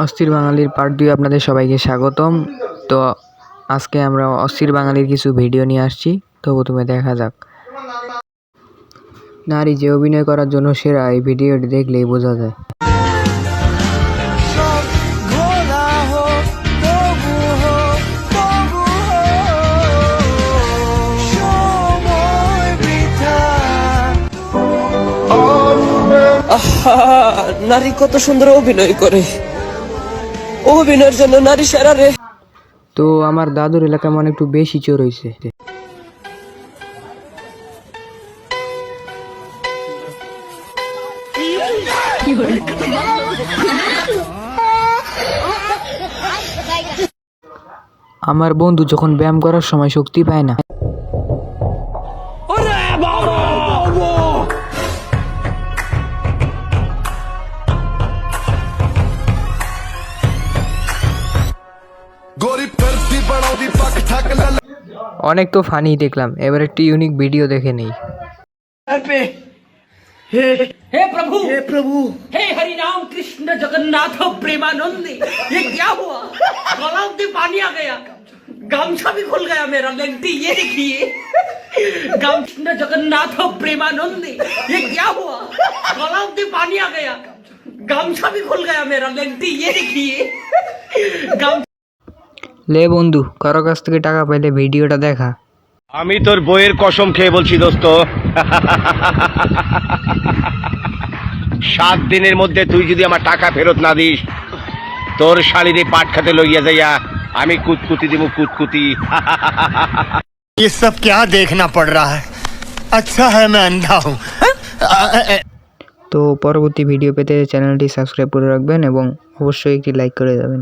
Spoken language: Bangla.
অস্থির বাঙালির পার্ট দুই আপনাদের সবাইকে স্বাগতম। তো আজকে আমরা অস্থির বাঙালির কিছু ভিডিও নিয়ে আসছি। তো প্রথমে দেখা যাক। নারী যে অভিনয় করার জন্য সেরা এই ভিডিওটি দেখলেই বোঝা যায়। নারী কত সুন্দর অভিনয় করে। অভিনয়ের জন্য নারী সেরা রে। তো আমার দাদুর এলাকায় মনে একটু বেশি চোর হয়েছে। আমার বন্ধু যখন ব্যায়াম করার সময় শক্তি পায় না অনেক তো ফানি দেখলাম এবার একটি ইউনিক ভিডিও দেখে নেই हे प्रभु हे प्रभु हे हरि राम कृष्ण जगन्नाथ प्रेमानंद ये क्या हुआ गलाव में पानी आ गया गामछा भी खुल गया मेरा लेंटी ये देखिए गाम कृष्ण जगन्नाथ प्रेमानंद ये क्या हुआ गलाव में पानी आ गया गामछा भी खुल गया मेरा लेंटी ये देखिए गाम লে বন্ধু কারো কাছ থেকে টাকা পাইলে ভিডিওটা দেখা আমি তোর বইয়ের কসম খেয়ে বলছি দোস্ত সাত দিনের মধ্যে তুই যদি আমার টাকা ফেরত না দিস তোর শাড়িরে পাট খাতে লইয়া যাইয়া আমি কুতকুতি দিব কুতকুতি ये सब क्या देखना पड़ रहा है अच्छा है मैं अंधा हूँ তো পরবর্তী ভিডিও পেতে চ্যানেলটি সাবস্ক্রাইব করে রাখবেন এবং অবশ্যই একটি লাইক করে যাবেন